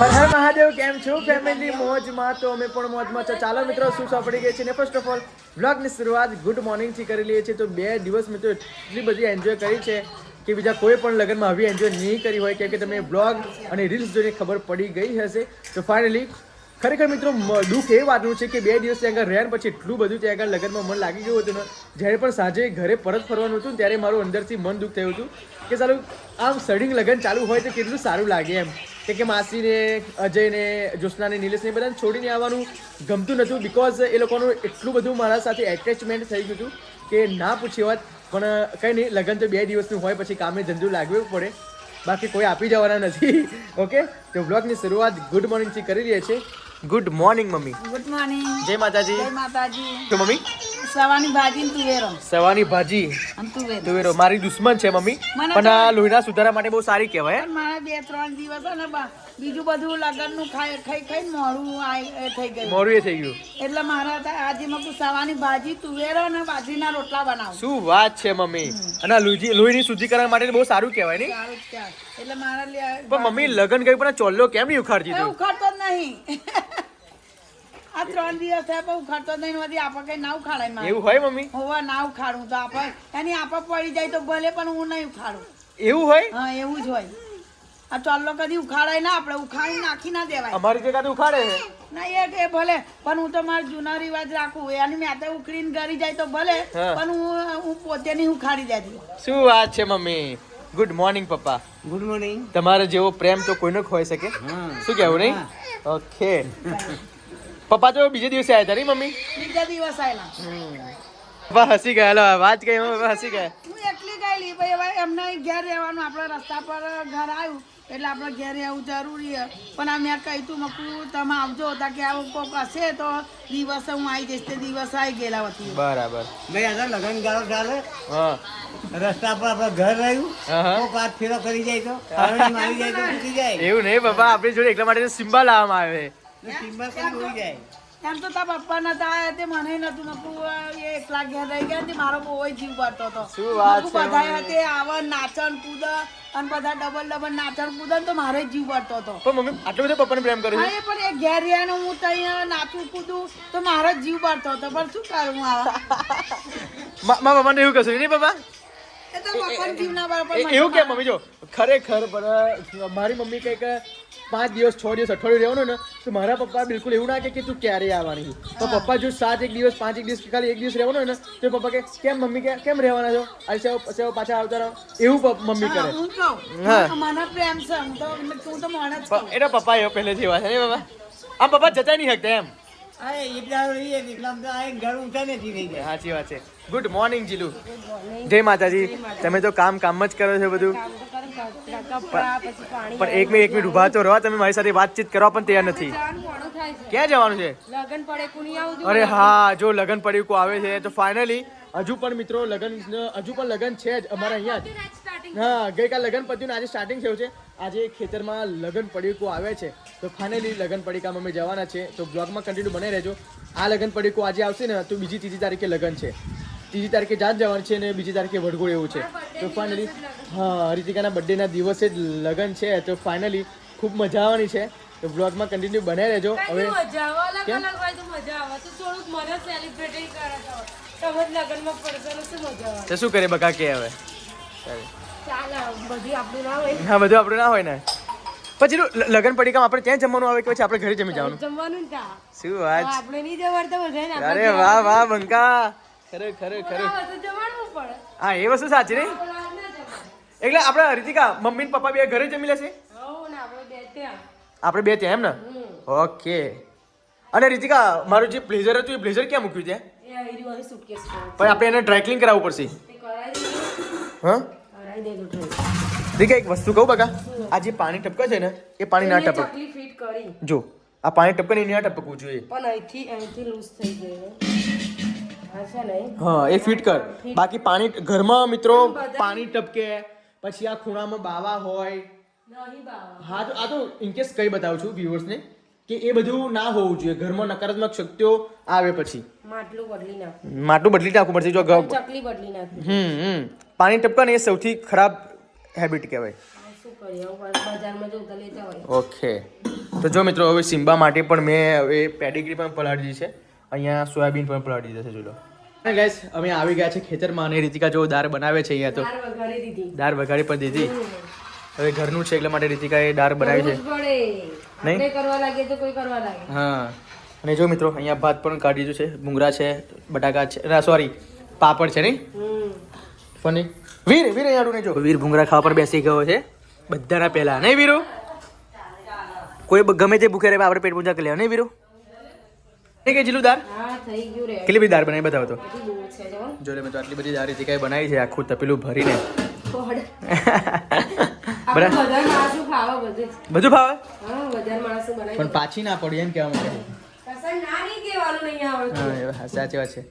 હર મહાદેવ, કેમ છો? ફેમિલી મોજમાં તો અમે પણ મોજમાં છો. ચાલો મિત્રો, શું સાંભળી ગઈ છે ને ફર્સ્ટ ઓફ ઓલ બ્લોગની શરૂઆત ગુડ મોર્નિંગથી કરી લઈએ છીએ. તો બે દિવસ મિત્રો એટલી બધી એન્જોય કરી છે કે બીજા કોઈ પણ લગ્નમાં આવી એન્જોય નહીં કરી હોય, કેમ કે તમે બ્લોગ અને રીલ્સ જોઈને ખબર પડી ગઈ હશે. તો ફાઇનલી ખરેખર મિત્રો દુઃખ એ વાતનું છે કે બે દિવસ ત્યાં આગળ રહ્યા પછી એટલું બધું ત્યાં આગળ લગ્નમાં મન લાગી ગયું હતું ને, જ્યારે પણ સાંજે ઘરે પરત ફરવાનું હતું ત્યારે મારું અંદરથી મન દુઃખ થયું હતું કે સારું આમ સડિંગ લગ્ન ચાલુ હોય તો કેટલું સારું લાગે એમ. કે કે માસીને અજયને જ્યોત્સનાને નિલેશને બધાને છોડીને આવવાનું ગમતું નહોતું બિકોઝ એ લોકોનું એટલું બધું મારા સાથે એટેચમેન્ટ થઈ ગયું હતું કે ના પૂછી વાત પણ કંઈ નહીં લગ્ન તો બે દિવસનું હોય પછી કામે ધંધો લાગવું પડે. બાકી કોઈ આપી જવાના નથી. ઓકે તો બ્લોગની શરૂઆત ગુડ મોર્નિંગથી કરી રહ્યા છે. Good morning mummy. Good morning જય માતાજી. જય માતાજી. તો મમ્મી? સવાની ભાજી ને તુવેરો સવાની ભાજી? અને તુવેરો તુવેરો મારી દુશ્મન છે મમ્મી. પણ આ લોહીના સુધારા માટે બહુ સારી કહેવાય મારા બે ત્રણ દિવસ ને બીજું બધું લગનનું ખાઈ ખાઈ ખાઈ મોડું થઈ ગયું. મોડું એ થઈ ગયું. એટલે મારા આજે મેં સવાની ભાજી તુવેરો અને બાજરીના રોટલા બનાવું. શું વાત છે મમ્મી? અને લોહી લોહીની શુદ્ધિકરણ માટે બહુ સારું કહેવાય ને. એટલે મારા પણ મમ્મી લગન ગઈ પણ ચોલ્લો કેમ નહીં ઉખાડતી ઉખાડતો જ નહીં. આ ત્રણ દિવસ થયા પણ ઉખાડતો નહીં ને આપણે કઈ ના ઉખાડાય મારે. એવું હોય મમ્મી? હોવા ના ઉખાડું તો આપણે એની આપણે પડી જાય તો ભલે પણ હું નહીં ઉખાડું. એવું હોય? હા એવું જ હોય. આ ચોલ્લો કદી ઉખાડાય ના આપણે ઉખાડી નાખી ના દેવાય. અમારી જગ્યા ઉખાડે છે. ના એ કે ભલે પણ હું તો મારો જૂના રિવાજ રાખું. એની મેં ઉખડીને ગરી જાય તો ભલે પણ હું હું પોતે નહીં ઉખાડી દેતી. શું વાત છે મમ્મી? ગુડ મોર્નિંગ પપ્પા. ગુડ મોર્નિંગ તમારો જેવો પ્રેમ તો કોઈનો હોઈ શકે. શું કહેવું નહીં? ઓકે પપ્પા તો બીજે દિવસે આવ્યા હતા નહીં મમ્મી? બીજા દિવસ આવેલા પપ્પા હસી ગયા લો વાત કઈ પપ્પા હસી ગયા. હું એકલી ગયેલી ભાઈ હવે એમને ઘેર રહેવાનું આપણા રસ્તા પર ઘર આવ્યું એટલે આપણે ઘેર રહેવું જરૂરી છે. પણ આ મેં કહ્યું તું મકું તમે આવજો હતા કે આવું કોક હશે તો દિવસે હું આવી જઈશ તે દિવસ આવી ગયેલા હતી બરાબર. ભાઈ આજે લગ્ન ગાળો ચાલે. રસ્તા પર આપણે ઘર રહ્યું. કોક હાથ ફેરો કરી જાય તો આવી જાય તો જાય. એવું નહીં પપ્પા આપણી જોડે એટલા માટે સિમ્બા લાવવામાં આવે. એમ તો તારા પપ્પા નતા આયા તે મને નતું નતું એક લાખ ઘેર રહી ગયા તે મારો બહુ જીવ પડતો હતો. શું વાત છે બધા તે આવ નાચન કૂદ અને બધા ડબલ ડબલ નાચન કૂદ તો મારે જીવ પડતો હતો. પણ મમ્મી આટલો બધો પપ્પાને પ્રેમ કરે હા છે પણ એ ઘેર રહ્યા ને હું ત્યાં નાચું કૂદું તો મારો જ જીવ પડતો હતો. પણ શું કરું આ મા મા પપ્પાને એવું કશું નહીં પપ્પા? એ તો પપ્પાને જીવના બરાબર એ- એવું કે મમ્મી જો ખરેખર મારી મમ્મી કંઈક પાંચ દિવસ છ દિવસ અઠવાડિયું રહેવાનું ને તો મારા પપ્પા બિલકુલ એવું ના કે તું ક્યારે આવવાની તો પપ્પા જો સાત એક દિવસ પાંચ એક દિવસ ખાલી એક દિવસ રહેવાનું ને તો પપ્પા કે કેમ મમ્મી કે કેમ રહેવાના છો? આજે સેવ સેવ પાછા આવતા રહો. એવું મમ્મી કરે. હું એના પપ્પા એવો પહેલે જેવા છે ને પપ્પા આમ પપ્પા જતા નહીં શકતા એમ. સાચી વાત છે. Good morning Jilu. જય માતાજી. તમે તો કામ કામ જ કરો છો બધું. પણ એક મિનિટ એક મિનિટ ઊભા તો રહો. તમે મારી સાથે વાતચીત કરવા પણ તૈયાર નથી. ક્યાં જવાનું છે? લગન પડે અરે હા જો લગન પડીકો આવે છે તો ફાઇનલી હજુ પણ મિત્રો લગન હજુ પણ લગન છે જ અમારા અહીંયા હા ગઈકાલ લગન પત્યું આજે સ્ટાર્ટિંગ થયું છે. આજે ખેતરમાં લગન પડીકો આવે છે તો ફાઇનલી લગન પડીકામાં અમે જવાના છે. તો બ્લોગમાં કન્ટિન્યુ બને રહેજો. આ લગન પડીકો આજે આવશે ને તો બીજી ત્રીજી તારીખે લગન છે. ત્રીજી તારીખે જાત જવાનું છે અને બીજી તારીખે વડગોળ એવું છે. તો ફાઇનલી હા હરિતિકાના બર્થડેના દિવસે જ લગન છે. તો ફાઇનલી ખૂબ મજા આવવાની છે. તો બ્લોગમાં કન્ટિન્યુ બને રહેજો. હવે? તો શું કરે બકા કે હવે? હા બધું આપણું ના હોય ને. પછી લગન પડી કામ આપણે ત્યાં જમવાનું આવે કે પછી આપણે ઘરે જમી જવાનું? જમવાનું શું વાત? આપણે નહીં જવાડતા અરે વાહ વાહ બંકા. ખરે ખરે ખરે. હા એ વસ્તુ સાચી નહીં? એટલે આપણે રીતિકા મમ્મી ને પપ્પા બે ઘરે જમી લેશે? આપણે બે ત્યાં. એમ ને? ઓકે. અને રીતિકા મારું જે બ્લેઝર હતું એ બ્લેઝર ક્યાં મૂક્યું છે. પણ આપણે એને ડ્રાય ક્લીન કરાવવું પડશે. હા? રીતિકા એક વસ્તુ કહું બકા. આ જે પાણી ટપકે છે ને એ પાણી ના ટપક. જો આ પાણી ટપકે ને ના ટપકવું જોઈએ. પણ અહીંથી અહીંથી લૂઝ થઈ ગયું. હા એ ફિટ કર. બાકી પાણી ઘરમાં મિત્રો પાણી ટપકે પછી આ ખૂણામાં બાવા હોય. હા તો આ તો ઇનકેસ કઈ બતાવું છું વ્યુઅર્સને કે એ બધું ના હોવું જોઈએ. ઘરમાં નકારાત્મક શક્તિઓ આવે પછી. માટલું બદલી નાખ. માટલું બદલી નાખવું પડશે જો ચકલી બદલી નાખ. હમ હમ. પાણી ટપકા ને એ સૌથી ખરાબ હેબિટ કહેવાય. ઓકે તો જો મિત્રો હવે સિમ્બા માટે પણ મેં હવે પેડિગ્રી પણ પલાળી છે. અહીંયા સોયાબીન પણ પલાળી દીધા જોઈ લો. અને ગાઈસ અમે આવી ગયા છે ખેતરમાં અને રીતિકા જો દાળ બનાવે છે અહીંયા તો. દાળ વઘારી પણ દીધી. હવે ઘરનું છે એટલા માટે રીતિકાએ દાળ બનાવી છે. નહીં? કરવા લાગે તો કોઈ કરવા લાગે. હા. અને જો મિત્રો અહીંયા ભાત પણ કાઢી દીધું છે. ભૂંગરા છે બટાકા છે ના સોરી પાપડ છે નહીં? ફની. વીર વીર અહીંયા નહીં જો. વીર ભૂંગળા ખાવા પર બેસી ગયો છે. બધાના પહેલા. નહીં વીરો? કોઈ ગમે તે ભૂખે રહે આપણે પેટ પૂજા કરી લેવા. નહીં વીરો? નહીં કે જીલું દાળ થઈ કેટલી બધી દાળ બનાવી બતાવો તો? જો. જો લે મેં તો આટલી બધી દાળ કાંઈ બનાવી છે આખું તપેલું ભરીને. બધું ભાવે પણ પાછી ના પડી એમ કહેવા માટે સાચી વાત છે.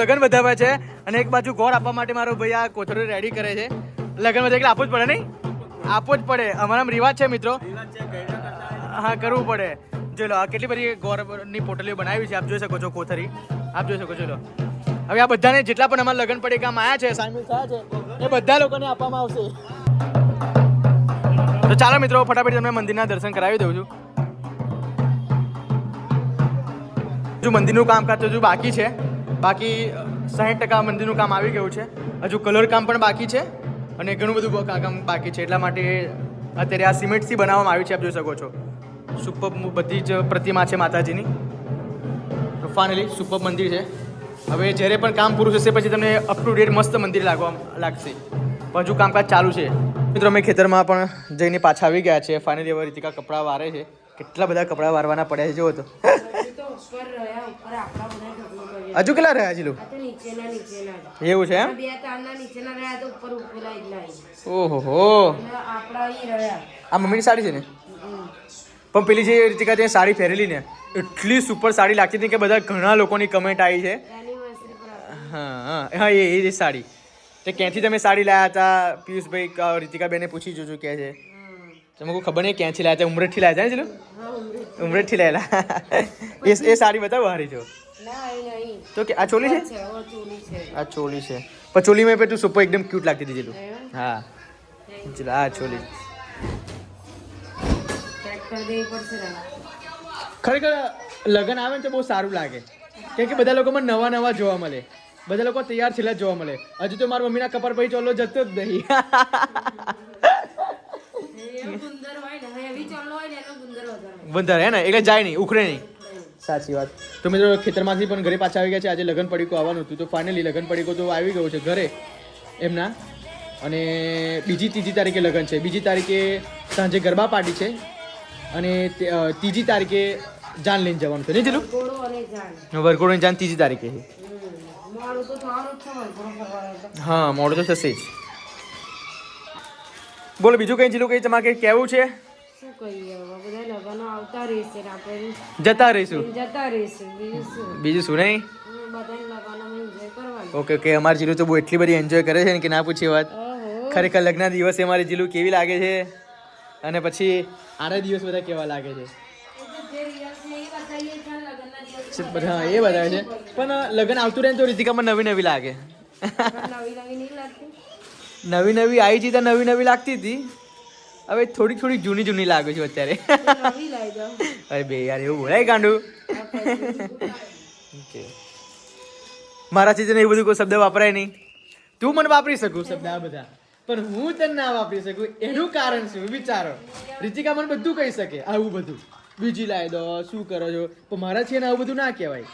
લગન વધાવે છે અને એક બાજુ ગોળ આપવા માટે મારો ભાઈ આ કોથળો રેડી કરે છે. લગન બધા એટલે આપવું જ પડે નહીં? આપવું જ પડે. અમારા રિવાજ છે મિત્રો. હા, કરવું પડે. જો લો, આ કેટલી બધી ગોળની પોટલીઓ બનાવી છે. આપ જોઈ શકો છો કોથરી આપ જોઈ શકો છો, લો. હવે આ બધાને જેટલા પણ અમારા લગન પડે કામ આયા છે, સામેલ થયા છે, એ બધા લોકોને આપવામાં આવશે. તો ચાલો મિત્રો, ફટાફટ તમને મંદિરના દર્શન કરાવી દઉં છું. હજુ મંદિરનું કામકાજ તો હજુ બાકી છે. બાકી સાઠ ટકા મંદિરનું કામ આવી ગયું છે. હજુ કલર કામ પણ બાકી છે અને ઘણું બધું કામ બાકી છે. એટલા માટે અત્યારે આ સિમેન્ટથી બનાવવામાં આવ્યું છે, આપ જોઈ શકો છો. સુપર બધી જ પ્રતિમા છે માતાજીની. તો ફાઇનલી સુપર મંદિર છે. હવે જ્યારે પણ કામ પૂરું થશે, પછી તમને અપ ટુ ડેટ મસ્ત મંદિર લાગવા લાગશે. હજુ કામકાજ ચાલુ છે. મિત્રો, અમે ખેતરમાં પણ જઈને પાછા આવી ગયા છે. ફાઇનલી હવે રીતિકા કપડાં વારે છે. કેટલા બધા કપડાં વારવાના પડ્યા છે જોવો તો. હજી કેટલા રહ્યા જીલું. એવું છે એમ. ઓહો આ મમ્મીની સાડી છે ને? પણ પેલી જે રીતિકા તે સાડી પહેરેલી ને એટલી સુપર સાડી લાગતી હતી કે બધા ઘણા લોકોની કમેન્ટ આવી છે. હા હા એ એ સાડી. તે ક્યાંથી તમે સાડી લાયા હતા? પિયુષભાઈ રીતિકાબેને રીતિકા બેને પૂછી જોજો કે છે. તમે કોઈ ખબર નહીં ક્યાંથી લાયા હતા? ઉમરેઠથી લાયા હતા ને ચલો ઉમરેઠથી લાયેલા. એ એ સાડી બતાવો હારી જો. તો કે આ ચોલી છે? આ ચોલી છે. પણ ચોલી મેં તું સુપર એકદમ ક્યુટ લાગતી હતી હા. ચલો આ ચોલી. ખરેખર લગન આવે ને તો બહુ સારું લાગે. કેમ કે બધા લોકોમાં નવા નવા જોવા મળે. બધા લોકો તૈયાર છેલ્લા જોવા મળે. હજુ તો મારા મમ્મીના કપર પછી ચોલો જતો જ નહીં. બંધારે હે ને? એટલે જાય નહીં ઉખડે નહીં. સાચી વાત. તો મિત્રો ખેતરમાંથી પણ ઘરે પાછા આવી ગયા છે. આજે લગન પડીકો આવવાનું હતું. તો ફાઇનલી લગન પડીકો તો આવી ગયો છે ઘરે. એમના. અને બીજી ત્રીજી તારીખે લગ્ન છે. બીજી તારીખે સાંજે ગરબા પાર્ટી છે. અને ત્રીજી તારીખે જાન લઈને જવાનું છે. નહીં જીલું ઘોડો અને જાણ વરઘોડોની જાન ત્રીજી તારીખે. વરઘોડો. હા મોડું તો થશે જ. બોલો બીજું કંઈ જીલું કંઈ તમારે કંઈ કહેવું છે? શું હવે બધા લગ્નો આવતા રહેશે ને આપણે જતા રહીશું? જતા રહીશું બીજું શું? બીજું શું નહીં? ઓકે ઓકે અમારી જીલું તો બહુ એટલી બધી એન્જોય કરે છે ને કે ના પૂછી વાત. ખરેખર લગ્ન દિવસે અમારી જીલું કેવી લાગે છે? અને પછી આના દિવસ બધા કેવા લાગે છે? બધા એ બધા છે. પણ લગ્ન આવતું રહે ને તો રીતિકામાં નવી નવી લાગે. નવી નવી આવી હતી તો નવી નવી લાગતી હતી. હવે થોડી થોડી જૂની જૂની લાગે છે અત્યારે. અરે બે યાર, એવું બોલાય ગાંડું. મારા ચીજને એવું બધું કોઈ શબ્દ વાપરાય નહીં. તું મને વાપરી શકું. શબ્દ આ બધા. પણ હું તને ના વાપરી શકું, એનું કારણ શું? વિચારો. રીતિકા મને બધું કહી શકે, આવું બધું. બીજી લાવી દો શું કરો છો? પણ છે એને આવું બધું ના કહેવાય.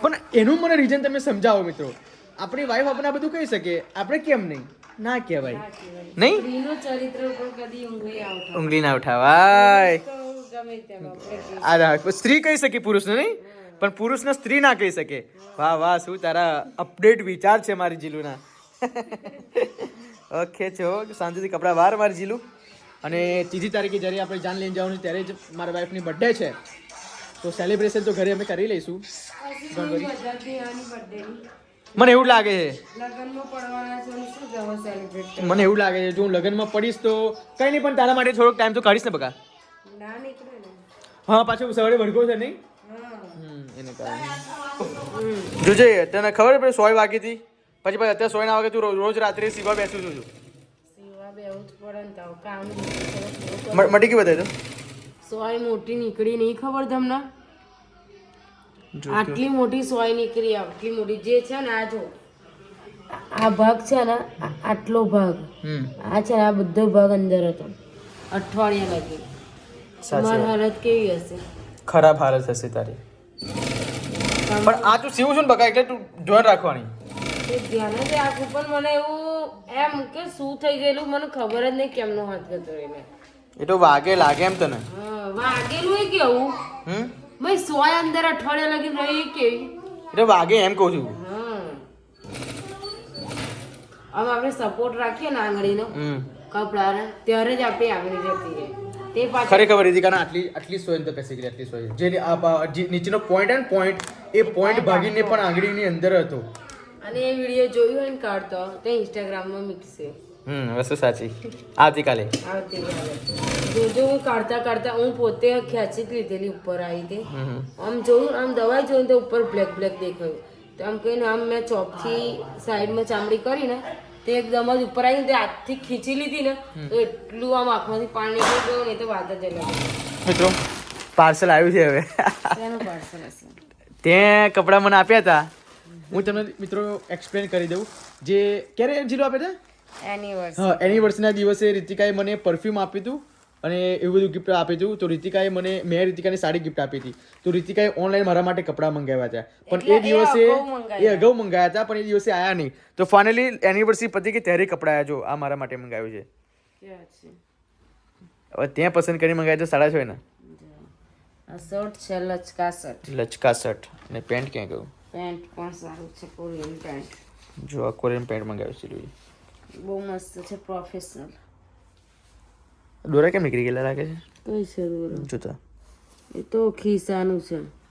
પણ એનું મને રીઝન તમે સમજાવો, મિત્રો. આપણી વાઈફ આપણે બધું કહી શકે. આપણે કેમ નહીં? ના કહેવાય. નહીં? સ્ત્રીનું ચરિત્ર ઉપર કદી ઊંઘી ઉંગલી ના ઉઠાવાય તો ના ઉઠાવાય આ રાખ- સ્ત્રી કહી શકે પુરુષને નહીં? પણ પુરુષને સ્ત્રી ના કહી શકે. વાહ વાહ શું તારા અપડેટ વિચાર છે મારી જીલુના? ઓકે છો. શાંતિથી કપડાં વાર મારી જીલું. અને ત્રીજી તારીખે જ્યારે આપણે જાન લઈને જવાનું ત્યારે જ મારા વાઈફની બર્થડે છે. તો સેલિબ્રેશન તો ઘરે અમે કરી લઈશું. પછી મને એવું લાગે છે. લગ્નમાં પડવાના છે અને શું જવા સેલિબ્રેટ મને એવું લાગે છે જો હું લગ્નમાં પડીશ તો કંઈ નહીં પણ તારા માટે થોડોક ટાઈમ તો કાઢીશ ને બકા. ના નીકળે ને. હા પાછું સવારે વળગો છે નહીં? હા. એને કારણે. જોજે તને ખબર પડે સોય વાગી હતી? પછી પછી અત્યારે સોય ના વાગે તું રોજ- રોજ રાત્રે સીવા બેસું છું તો તો મટી ગયું બતાવી સોય મોટી નીકળી નહીં ખબર તમને? તો આટલી મોટી સોય નીકળી આટલી મોટી જે છે ને આ જો. આ ભાગ છે ને આટલો ભાગ. આ છે ને આ બધો ભાગ અંદર હતો. અઠવાડિયા લગી. મારી હાલત કેવી હશે? ખરાબ હાલત હશે તારી. પણ આ તું સીવું છું ને બકા એટલે તું ધ્યાન રાખવાની. ધ્યાન જ રાખું પણ મને એવું એમ કે શું થઈ ગયેલું મને ખબર જ નહીં કેમનો હાથ ગતો એને એ તો વાગે લાગે એમ તને. વાગેલું એ કેવું? હમ? ભાઈ સોય અંદર અઠવાડિયા લગી રહી કે? કેવી એટલે વાગે એમ કહું છું. આમ આપણે સપોર્ટ રાખીએ ને આંગળીનો. કપડાને ત્યારે જ આપણી આંગળી જતી રહે. તે પાછળ ખરેખર રીતિકાના આટલી આટલી સોય અંદર પેસી ગઈ આટલી સોય. જે નીચેનો પોઈન્ટ અને પોઈન્ટ એ પોઈન્ટ ભાગીને પણ આંગળીની અંદર હતો. અને એ વીડિયો જોયું હોય ને કાઢતો તે ઇન્સ્ટાગ્રામમાં મૂકશે હમ વસ્તુ સાચી. આવતીકાલે. જોજો હું કાઢતા કાઢતા હું પોતે ખેંચી જ લીધેલી ઉપર આવી હતી આમ જોયું આમ દવાઈ જોઈને તો ઉપર બ્લેક બ્લેક દેખાયું. તો આમ કહીને આમ મેં ચોકથી સાઈડમાં ચામડી કરીને તે એકદમ જ ઉપર આવીને તે હાથથી ખીચી લીધી ને તો એટલું આમ આંખમાંથી પાણી નીકળી ગયું ને તો વાત જ અલગ મિત્રો પાર્સલ આવ્યું છે હવે. હશે? તે કપડાં મને આપ્યા હતા. હું તમને મિત્રો એક્સપ્લેન કરી દઉં. જે ક્યારે જીરો આપ્યા હતા. હા એનિવર્સરીના દિવસે રીતિકાએ મને પરફ્યુમ આપ્યું હતું અને એવું બધું ગિફ્ટ આપ્યું હતું તો રીતિકાએ મને મેં રીતિકાને સાડી ગિફ્ટ આપી હતી. તો રીતિકાએ ઓનલાઈન મારા માટે કપડાં મંગાવ્યા હતા. પણ એ દિવસે એ અગાઉ મંગાવ્યા. હતા પણ એ દિવસે આયા નહીં. તો ફાઇનલી એનિવર્સરી પતી કે ત્યારે કપડાં આવ્યા જો આ મારા માટે મંગાવ્યું છે. હવે ત્યાં પસંદ કરીને મંગાવ્યા તો સાડા છ એના. આ શર્ટ છે લચકા શર્ટ. લચકા શર્ટ. અને પેન્ટ ક્યાં ગયું? પેન્ટ પણ સારું છે કોરિયન પેન્ટ. જો આ કોરિયન પેન્ટ મંગાવ્યું છે બહુ મસ્ત છે પ્રોફેશનલ દોરા કેમ નીકળી ગયેલા લાગે છે? કઈ છે દોરા? જોતા એ તો ખિસ્સાનું છે.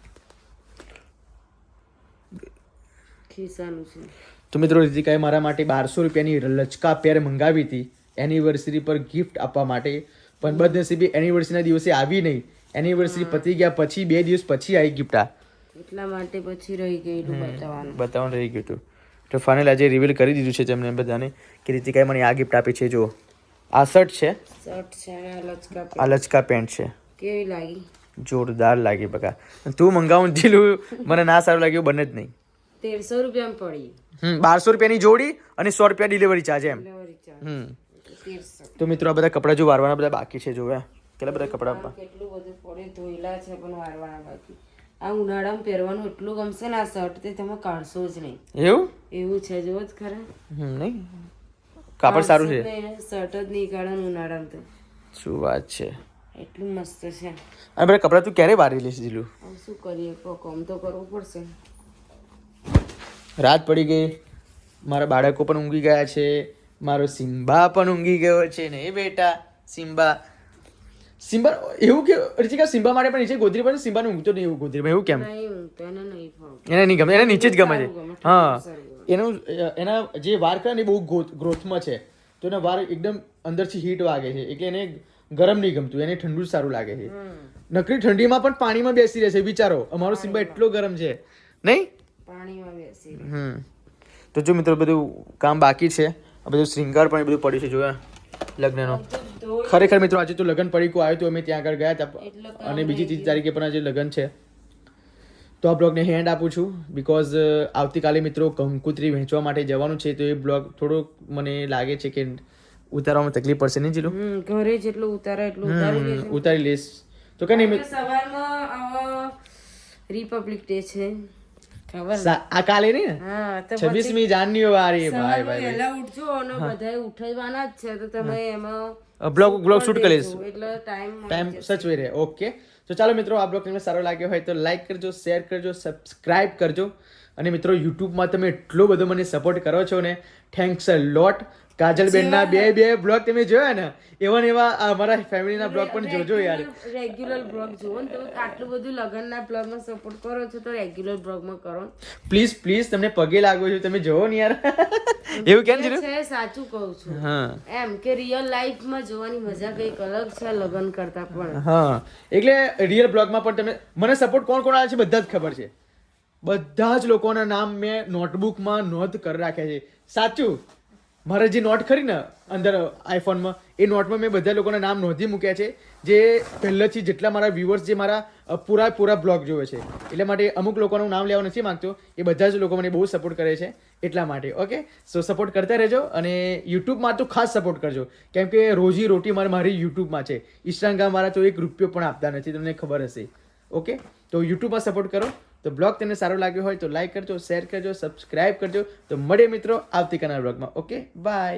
ખિસ્સાનું છે. તો મિત્રો રીતિકાએ મારા માટે બારસો રૂપિયાની લચકા પેર મંગાવી હતી. એનિવર્સરી પર ગિફ્ટ આપવા માટે. પણ બદનસીબે એનિવર્સરીના દિવસે આવી નહીં. એનિવર્સરી પતી ગયા પછી બે દિવસ પછી આવી ગિફ્ટ આ. એટલા માટે પછી રહી ગયેલું બતાવવાનું. બતાવવાનું રહી ગયું હતું. તો ફાઇનલ આજે રિવીલ કરી દીધું છે તેમને બધાને કે રીતિકાએ મને આ ગિફ્ટ આપી છે જો આ શર્ટ છે? શર્ટ છે અને આ લચકા આ લચકા પેન્ટ છે. કેવી લાગી? જોરદાર લાગી બકા. તું મંગાવું જીલું મને ના સારું લાગ્યું બને જ નહીં. તેરસો રૂપિયામાં પડી. હમ બારસો રૂપિયાની જોડી અને સો રૂપિયા ડિલિવરી ચાર્જ એમ. હમ. તો મિત્રો આ બધા કપડાં જો વારવાના બધા બાકી છે જોવે કેટલા બધા કપડાં કેટલું બધું પડે ધોયેલા છે પણ વારવાના બાકી. આ ઉનાળામાં પહેરવાનું એટલું ગમશે ને આ શર્ટ તે તમે કાઢશો જ નહીં. એવું? એવું છે જો જ ખરા. નહીં? કાપડ સારું છે? શર્ટ જ નહીં કાઢવાનું ઉનાળામાં તો. શું વાત છે? એટલું મસ્ત છે. અને બધા કપડાં તું ક્યારે વારી લઈશ જીલું? શું કરીએ કામ તો કરવું પડશે. રાત પડી ગઈ મારા બાળકો પણ ઊંઘી ગયા છે મારો સિમ્બા પણ ઊંઘી ગયો છે ને એ બેટા સિમ્બા સિમ્બા એવું કે રિચિકા સિમ્બા માટે પણ નીચે ગોદરી પણ સિમ્બાને ઊંઘતો નહીં એવું ગોદરીમાં એવું કેમ? નહીં એને નહીં ગમે એને નીચે જ ગમે છે. હા. એનું એના જે વાર કરે ને એ બહુ ગ્રોથમાં છે. તો એના વાર એકદમ અંદરથી હીટ વાગે છે એટલે એને ગરમ નહીં ગમતું એને ઠંડુ સારું લાગે છે. નકરી ઠંડીમાં પણ પાણીમાં બેસી રહેશે વિચારો. અમારો સિમ્બા એટલો ગરમ છે. નહીં? પાણીમાં બેસી હમ. તો જો મિત્રો બધું કામ બાકી છે. આ બધું શ્રીંગાર પણ બધું પડ્યું છે જોયા. લગ્નનો. ખરેખર મિત્રો આજે તો લગ્ન પડીકું આવ્યું હતું અમે ત્યાં આગળ ગયા હતા. અને બીજી ત્રીજી તારીખે પણ આજે લગ્ન છે. તો આ બ્લોગને હેન્ડ આપું છું બિકોઝ આવતીકાલે મિત્રો કંકુત્રી વહેંચવા માટે જવાનું છે તો એ બ્લોગ થોડોક મને લાગે છે કે ઉતારવામાં તકલીફ પડશે નહીં જીલું? ઘરે જેટલું ઉતારે એટલું ઉતારી લેશ. લઈશ તો કઈ નહીં સવારમાં રિપબ્લિક ડે છે. આ કાલે ને? છવ્વીસમી જાન્યુઆરી ભાઈ ભાઈ વહેલા ઉઠજો અને બધાએ ઉઠવાના જ છે તો તમે એમાં બ્લોગ બ્લોગ શૂટ કરીશ એટલે ટાઈમ ટાઈમ સચવી રહે ઓકે તો ચાલો મિત્રો આ બ્લોગ તમને સારો લાગ્યો હોય તો લાઈક કરજો શેર કરજો સબસ્ક્રાઇબ કરજો. અને મિત્રો યુટ્યુબમાં તમે એટલો બધો મને સપોર્ટ કરો છો ને થેન્ક્સ અ લોટ કાજલબેનના બે બે બ્લોગ તમે જોયા ને? એવા ને એવા અમારા ફેમિલીના બ્લોગ પણ જોજો યાર. રેગ્યુલર બ્લોગ જુઓ ને તમે આટલું બધું લગનના બ્લોગમાં સપોર્ટ કરો છો તો રેગ્યુલર બ્લોગમાં કરો. પ્લીઝ પ્લીઝ તમને પગે લાગો છો તમે જોવો ને યાર. એવું કેમ જીરું છે સાચું કહું છું. હા. એમ કે રિયલ લાઈફમાં જોવાની મજા કંઈક અલગ છે લગન કરતા પણ. હા. એટલે રિયલ બ્લોગમાં પણ તમે મને સપોર્ટ કોણ કોણ આવે છે બધા જ ખબર છે. બધા જ લોકોના નામ મેં નોટબુકમાં નોંધ કરી રાખ્યા છે. સાચું? મારે જે નોટ ખરી ને અંદર આઈફોનમાં એ નોટમાં મેં બધા લોકોના નામ નોંધી મૂક્યા છે, જે પહેલેથી જેટલા મારા વ્યુઅર્સ જે મારા પૂરા પૂરા બ્લોગ જોવે છે. એટલે માટે અમુક લોકોનું નામ લેવા નથી માંગતો, એ બધા જ લોકો મને બહુ સપોર્ટ કરે છે, એટલા માટે ઓકે સો સપોર્ટ કરતા રહેજો અને યુટ્યુબમાં તો ખાસ સપોર્ટ કરજો, કેમ કે રોજી રોટી મારે મારી યુટ્યુબમાં છે. ઇન્સ્ટાગ્રામ મારા તો એક રૂપિયો પણ આપતા નથી, તમને ખબર હશે ઓકે તો યુટ્યુબમાં સપોર્ટ કરો તો બ્લોગ તમને સારો લાગ્યો હોય તો લાઈક કરજો શેર કરજો સબસ્ક્રાઇબ કરજો. તો મળીએ મિત્રો આવતીકાલના બ્લોગમાં ઓકે બાય